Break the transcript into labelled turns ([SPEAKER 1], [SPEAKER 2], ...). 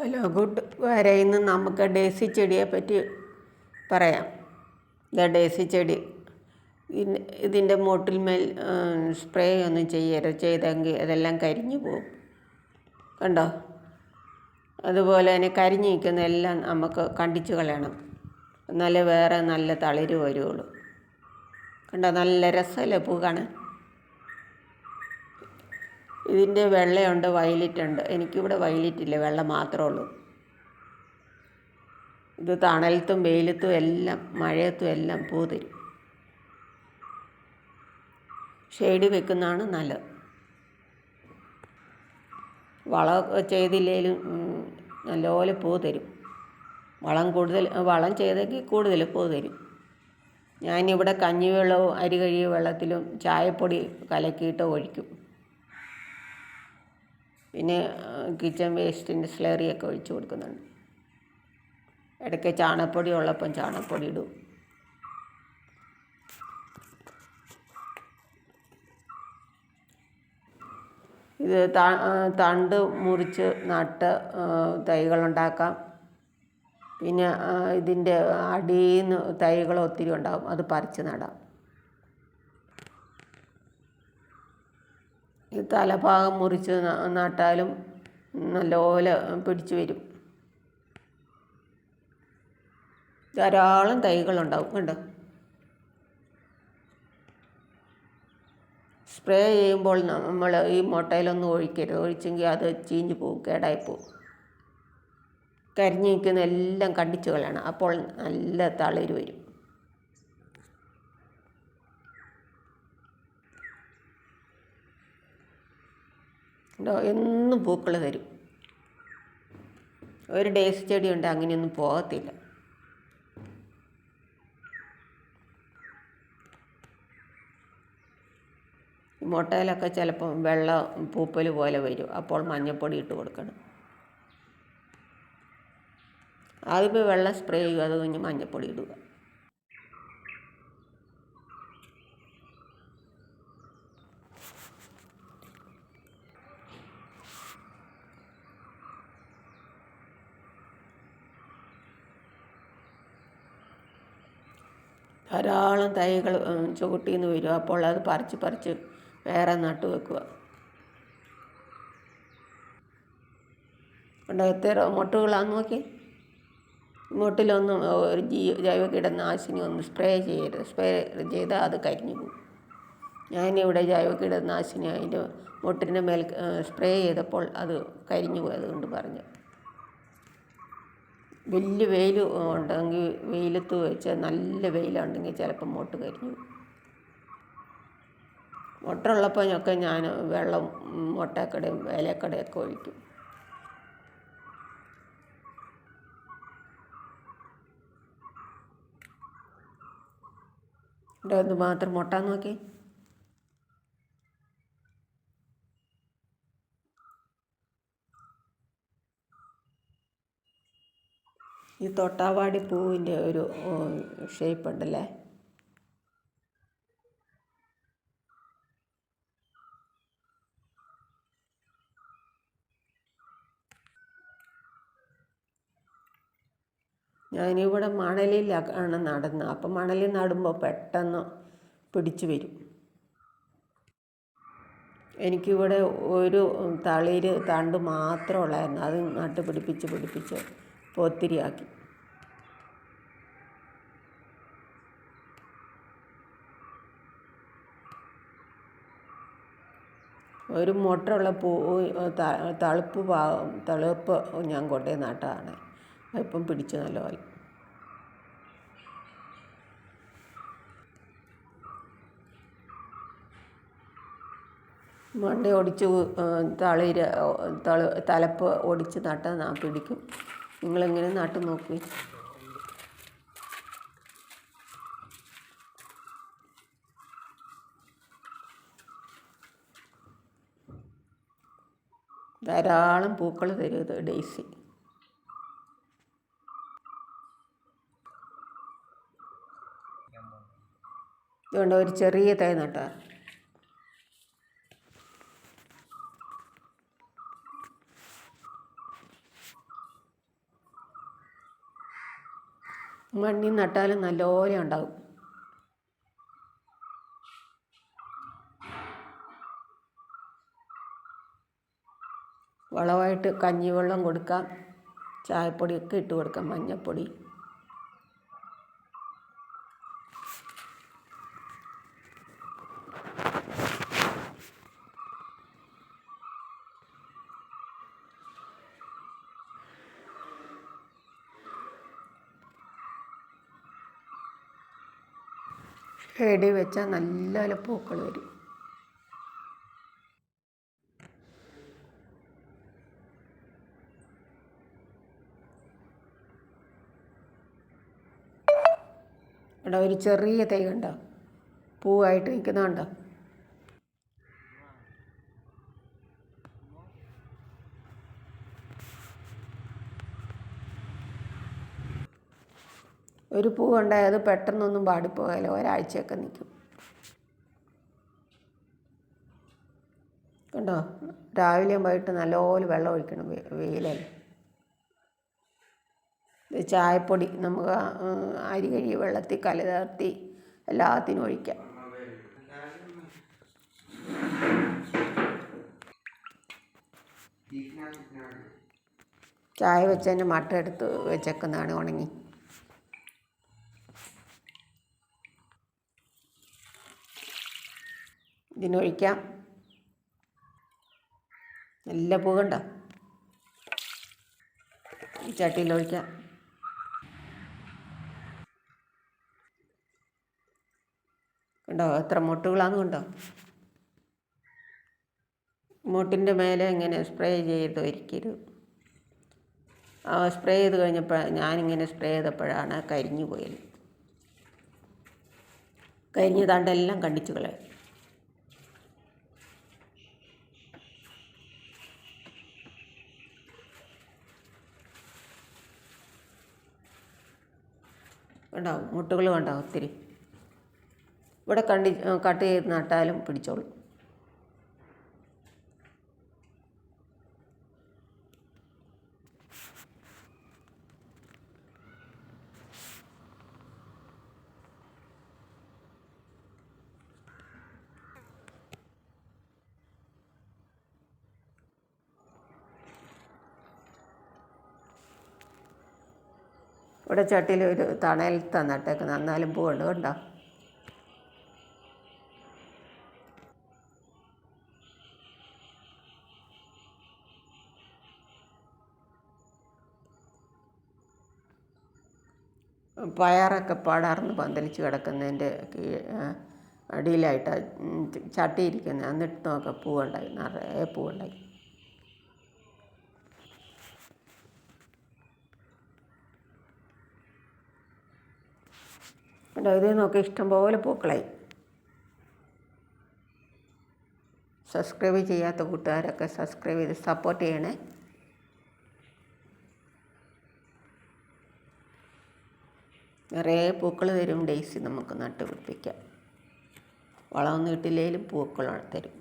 [SPEAKER 1] Hello good. വരെ ഇന്ന് നമുക്ക് ഡേസി ചെടിയെ പറ്റി പറയാം. ഇതാ ഡേസി ചെടി. ഇതിന്റെ മോട്ടിൽ മേൽ സ്പ്രേ ഒന്നും ചെയ്യരുത് ചെയ്തെങ്കിൽ അതെല്ലാം കരിഞ്ഞു പോകും. കണ്ടോ? അതുപോലെ തന്നെ കരിഞ്ഞു നിൽക്കുന്ന എല്ലാം നമുക്ക് കണ്ടിച്ചു കളയണം. എന്നാലേ വേറെ നല്ല തളിര് വരുള്ളൂ. കണ്ടോ? നല്ല രസമല്ലേ? പൂ കാണാൻ? ഇതിന്റെ വെള്ളയുണ്ട് വയലറ്റ് ഉണ്ട് എനിക്കിവിടെ വയലറ്റ് ഇല്ല വെള്ള മാത്രമേ ഉള്ളൂ. ഇത് തണലത്തും വെയിലത്തും എല്ലാം മഴയത്തും എല്ലാം പൂ തരും ഷെയ്ഡ് വെക്കുന്നതാണ് നല്ലത്. വളം ചെയ്തില്ലെങ്കിലും നല്ലപോലെ പൂ തരും വളം കൂടുതൽ വളം ചെയ്തെങ്കിൽ കൂടുതൽ പൂ തരും ഞാനിവിടെ കഞ്ഞിവെള്ളവും അരി കഴുകിയ വെള്ളത്തിലും ചായപ്പൊടി കലക്കിയിട്ട് ഒഴിക്കും. പിന്നെ കിച്ചൺ വേസ്റ്റിന്റെ സ്ലറിയൊക്കെ ഒഴിച്ചു കൊടുക്കുന്നുണ്ട്. ഇടയ്ക്ക് ചാണകപ്പൊടി ഉള്ളപ്പം ചാണകപ്പൊടി ഇടും. ഇത് തണ്ട് മുറിച്ച് നട്ട് തൈകളുണ്ടാക്കാം. പിന്നെ ഇതിന്റെ അടിയിൽ നിന്ന് തൈകൾ ഒത്തിരി ഉണ്ടാകും അത് പറിച്ച് നടാം. ഈ തലഭാഗം മുറിച്ച് നട്ടാലും നല്ലപോലെ പിടിച്ചു വരും. ധാരാളം തൈകളുണ്ടാവും കണ്ടോ? സ്പ്രേ ചെയ്യുമ്പോൾ നമ്മൾ ഈ മുട്ടയിലൊന്നും ഒഴിക്കരുത്. ഒഴിച്ചെങ്കിൽ അത് ചീഞ്ഞു പോകും കേടായി പോകും കരിഞ്ഞു നിൽക്കുന്ന എല്ലാം കണ്ടിച്ചുകളാണ് അപ്പോൾ നല്ല തളിര് വരും ഉണ്ടോ എന്നും പൂക്കൾ തരും ഒരു ഡേസ് ചെടിയുണ്ട് അങ്ങനെയൊന്നും പോകത്തില്ല. മുട്ടയിലൊക്കെ ചിലപ്പം വെള്ള പൂപ്പൽ പോലെ വരും. അപ്പോൾ മഞ്ഞപ്പൊടി ഇട്ട് കൊടുക്കണം. ആദ്യമേ വെള്ളം സ്പ്രേ ചെയ്യുക അത് കഴിഞ്ഞ് മഞ്ഞപ്പൊടി ഇടുക. ധാരാളം തൈകൾ ചുവട്ടിൽ നിന്ന് വരും. അപ്പോൾ അത് പറിച്ച് പറിച്ച് വേറെ നട്ടു വെക്കുക. കണ്ടോ എത്ര നോക്കി? മുട്ടിലൊന്നും ഒരു ജീ ജൈവ കീടനാശിനി ഒന്നും സ്പ്രേ ചെയ്യരുത് സ്പ്രേ ചെയ്താൽ അത് കരിഞ്ഞു പോകും. ഞാനിവിടെ ജൈവ കീടനാശിനി അതിന്റെ മുട്ടിന്റെ മേൽ സ്പ്രേ ചെയ്തപ്പോൾ അത് കരിഞ്ഞു പോയത് കൊണ്ട് പറഞ്ഞു. വലിയ വെയിൽ ഉണ്ടെങ്കിൽ വെയിലത്ത് വെച്ച് നല്ല വെയിലുണ്ടെങ്കിൽ ചിലപ്പം മോട്ട് കരിഞ്ഞു. മുട്ട ഞാൻ വെള്ളം മുട്ടക്കടയും വേലക്കടയൊക്കെ ഒഴിക്കും ഇവിടെ ഒന്ന് മാത്രം മുട്ട നോക്കി ഈ തൊട്ടാവാടി പൂവിന്റെ ഒരു ഷേപ്പ് ഉണ്ടല്ലേ ഞാനിവിടെ മണലിലാണ് നടുന്നത് അപ്പം മണലിൽ നടുമ്പോൾ പെട്ടെന്ന് പിടിച്ചു വരും. എനിക്കിവിടെ ഒരു തളിര് തണ്ട് മാത്രമുള്ളായിരുന്നു. അത് നട്ട് പിടിപ്പിച്ച് പിടിപ്പിച്ച് ഒത്തിരിയാക്കി. ഒരു മുട്ടുള്ള പൂ തളുപ്പ് ഭാഗം തളിപ്പ് ഞാൻ കൊണ്ടേ നട്ടതാണ്. അതിപ്പം പിടിച്ചു നല്ലപോലെ. മണ്ട ഒടിച്ച് തളിര് തളു തലപ്പ് ഒടിച്ച് നട്ടാൽ നാ പിടിക്കും. നിങ്ങളിങ്ങനെ നാട്ടു നോക്കി? ധാരാളം പൂക്കൾ തരും ഡെയ്സി. ഇതുകൊണ്ട് ഒരു ചെറിയ തൈ നട്ടാ? മണ്ണിൽ നട്ടാൽ നല്ലപോലെ ഉണ്ടാകും വളമായിട്ട് കഞ്ഞിവെള്ളം കൊടുക്കാം. ചായപ്പൊടിയൊക്കെ ഇട്ട് കൊടുക്കാം മഞ്ഞൾപ്പൊടി ഷേഡിൽ വെച്ചാൽ നല്ല പൂക്കൾ വരും. ഇവിടെ ഒരു ചെറിയ തൈ കണ്ടോ? പൂവായിട്ട് നിൽക്കുന്ന കണ്ടോ ഒരു പൂ ഉണ്ടായത് പെട്ടെന്നൊന്നും പാടിപ്പോയാലോ ഒരാഴ്ചയൊക്കെ നിൽക്കും. കണ്ടോ? രാവിലെയും പോയിട്ട് നല്ലപോലെ വെള്ളം ഒഴിക്കണം വെയിലല്ലേ? ചായപ്പൊടി നമുക്ക് അരി കഴുകി വെള്ളത്തിൽ കലതാർത്തി എല്ലാത്തിനും ഒഴിക്കാം. ചായ വെച്ചതിന്റെ മട്ട എടുത്ത് വെച്ചേക്കുന്നതാണ് ഉണങ്ങി. ഇതിനൊഴിക്കാം. നല്ല പുകണ്ട ഈ ചട്ടിയിൽ ഒഴിക്കാം കണ്ടോ? എത്ര മുട്ടുകളാന്ന് കണ്ടോ? മുട്ടിന്റെ മേലെ ഇങ്ങനെ സ്പ്രേ ചെയ്ത് ഒരിക്കരുത് ആ സ്പ്രേ ചെയ്ത് കഴിഞ്ഞപ്പോൾ ഞാനിങ്ങനെ സ്പ്രേ ചെയ്തപ്പോഴാണ് കരിഞ്ഞു പോയത്. കരിഞ്ഞതാണ്ടെല്ലാം കണ്ടിച്ചു കളയും ഉണ്ടാവും മുട്ടുകൾ ഉണ്ടാവും ഒത്തിരി. ഇവിടെ കണ്ടി കട്ട് ചെയ്ത് നട്ടാലും പിടിച്ചോളും. ഇവിടെ ചട്ടിയിൽ ഒരു തണൽ തന്നിട്ടേക്ക് നന്നാലും പൂവുണ്ട് കണ്ടോ? പയറൊക്കെ പടർന്ന് പന്തലിച്ച് കിടക്കുന്നതിന്റെ അടിയിലായിട്ടാണ് അടിയിലായിട്ട് ചട്ടി ഇരിക്കുന്നത് എന്നിട്ട് നോക്കാം പൂവുണ്ടായി. നിറയെ പൂവുണ്ടായി. കണ്ടോ? ഇത് നോക്കി ഇഷ്ടംപോലെ പൂക്കളായി. സബ്സ്ക്രൈബ് ചെയ്യാത്ത കൂട്ടുകാരൊക്കെ സബ്സ്ക്രൈബ് ചെയ്ത് സപ്പോർട്ട് ചെയ്യണേ. നിറയെ പൂക്കൾ തരും ഡേയ്സി നമുക്ക് നട്ടുപിടിപ്പിക്കാം. വളമൊന്നും ഇട്ടില്ലെങ്കിലും പൂക്കൾ തരും.